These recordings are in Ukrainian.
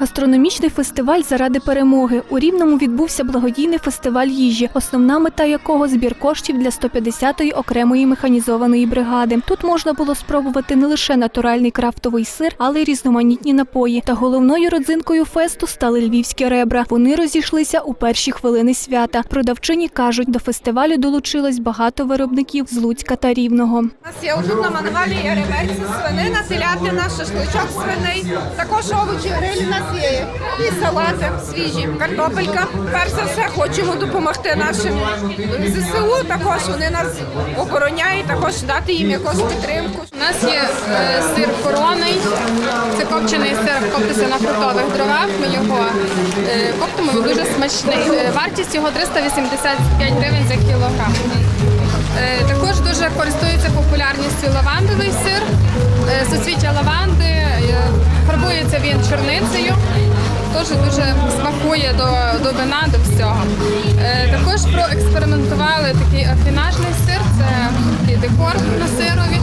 Гастрономічний фестиваль заради перемоги. У Рівному відбувся благодійний фестиваль їжі, основна мета якого збір коштів для 150-ї окремої механізованої бригади. Тут можна було спробувати не лише натуральний крафтовий сир, але й різноманітні напої. Та головною родзинкою фесту стали львівські ребра. Вони розійшлися у перші хвилини свята. Продавчині кажуть, до фестивалю долучилось багато виробників з Луцька та Рівного. У нас є отут на мангалі є реберці, свинина, телятина, шашличок свиний, також овочі, гриль є і салати свіжі, картопелька. Перш за все хочемо допомогти нашим ЗСУ. Також вони нас обороняють, також дати їм якусь підтримку. У нас є е, сир короний, це копчений сир, коптиться на фруктових дровах. Ми його е, коптимо, він дуже смачний. Е, Вартість його 385 гривень за кілограм. Е, також дуже користується популярністю лавандовий сир, е, суцвіття лаванди, е, фарбується він чорницею. Теж дуже смакує до, до вина, до всього. Е, також проекспериментували такий афінажний сир, це такий декор на сирові.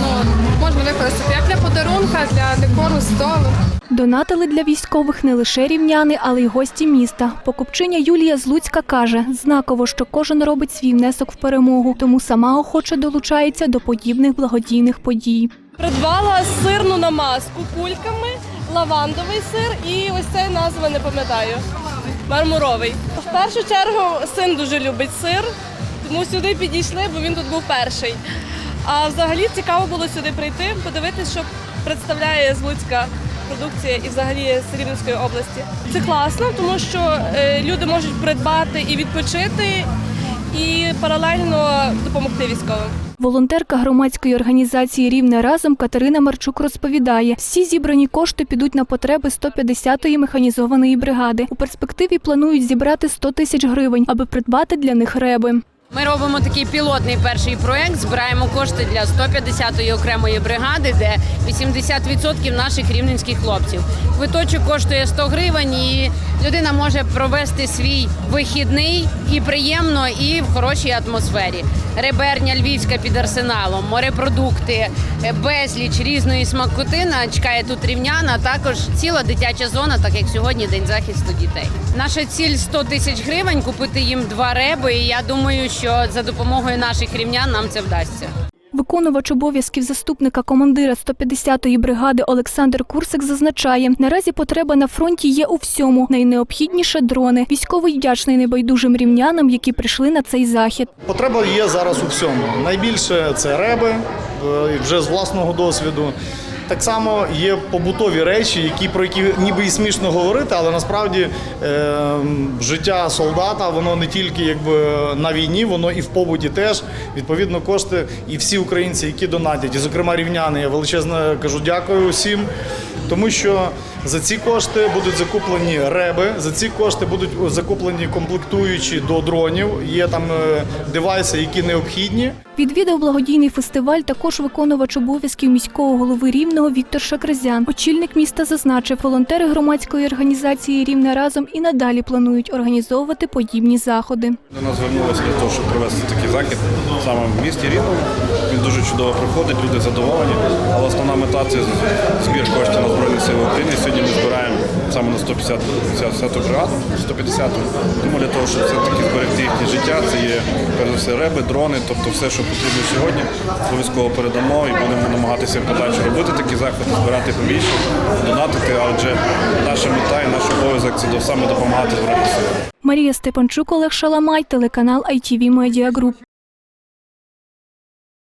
Ну, можна використати як для подарунка, для декору столу. Донатили для військових не лише рівняни, але й гості міста. Покупчиня Юлія з Луцька каже, знаково, що кожен робить свій внесок в перемогу, тому сама охоче долучається до подібних благодійних подій. Придбала сирну намазку кульками, лавандовий сир і ось цей назва не пам'ятаю. Мармуровий. В першу чергу син дуже любить сир, тому сюди підійшли, бо він тут був перший. А взагалі цікаво було сюди прийти, подивитися, що представляє з Луцька продукція і взагалі з Рівненської області. Це класно, тому що е, люди можуть придбати і відпочити, і паралельно допомогти військовим. Волонтерка громадської організації Рівне разом Катерина Марчук розповідає, всі зібрані кошти підуть на потреби 150-ї механізованої бригади. У перспективі планують зібрати 100 тисяч гривень, аби придбати для них реби. Ми робимо такий пілотний перший проект. Збираємо кошти для 150-ї окремої бригади, де 80% наших рівненських хлопців. Квиточок коштує 100 гривень, і людина може провести свій вихідний і приємно, і в хорошій атмосфері. Реберня львівська під арсеналом, морепродукти, е, безліч різної смакотина чекає тут рівняна. Також ціла дитяча зона, так як сьогодні день захисту дітей. Наша ціль 100 тисяч гривень, купити їм два реби. І я думаю, що за допомогою наших рівнян нам це вдасться. Виконувач обов'язків заступника командира 150-ї бригади Олександр Курсик зазначає, наразі потреба на фронті є у всьому. Найнеобхідніше дрони. Військовий вдячний небайдужим рівнянам, які прийшли на цей захід. Потреба є зараз у всьому. Найбільше це реби е, вже з власного досвіду. Так само є побутові речі, які про які ніби і смішно говорити, але насправді е, життя солдата воно не тільки якби на війні, воно і в побуті теж. Відповідно, кошти і всі українці, які донатять, і зокрема рівняни, я величезно кажу дякую усім, тому що за ці кошти будуть закуплені реби, за ці кошти будуть закуплені комплектуючі до дронів. Є там е, девайси, які необхідні. Відвідав благодійний фестиваль також виконувач обов'язків міського голови Рівного Віктор Шакризян. Очільник міста зазначив, волонтери громадської організації Рівне разом і надалі планують організовувати подібні заходи. До нас звернулися для того, щоб провести такий захід саме в місті Рівному. Він дуже чудово проходить, люди задоволені. Але основна мета це збір коштів на Збройні Сили України. Сьогодні ми збираємо саме на 150 150 бригаду, 150 Тому для того, щоб все-таки зберегти їхнє життя, це є перш за все реби, дрони, тобто все, що потрібно сьогодні, обов'язково передамо і будемо намагатися подальше робити такі заходи, збирати побільше, донатити. Адже наша мета і наш обов'язок це саме допомагати Збройним. Марія Степанчук, Олег Шаламай, телеканал ITV Media Group.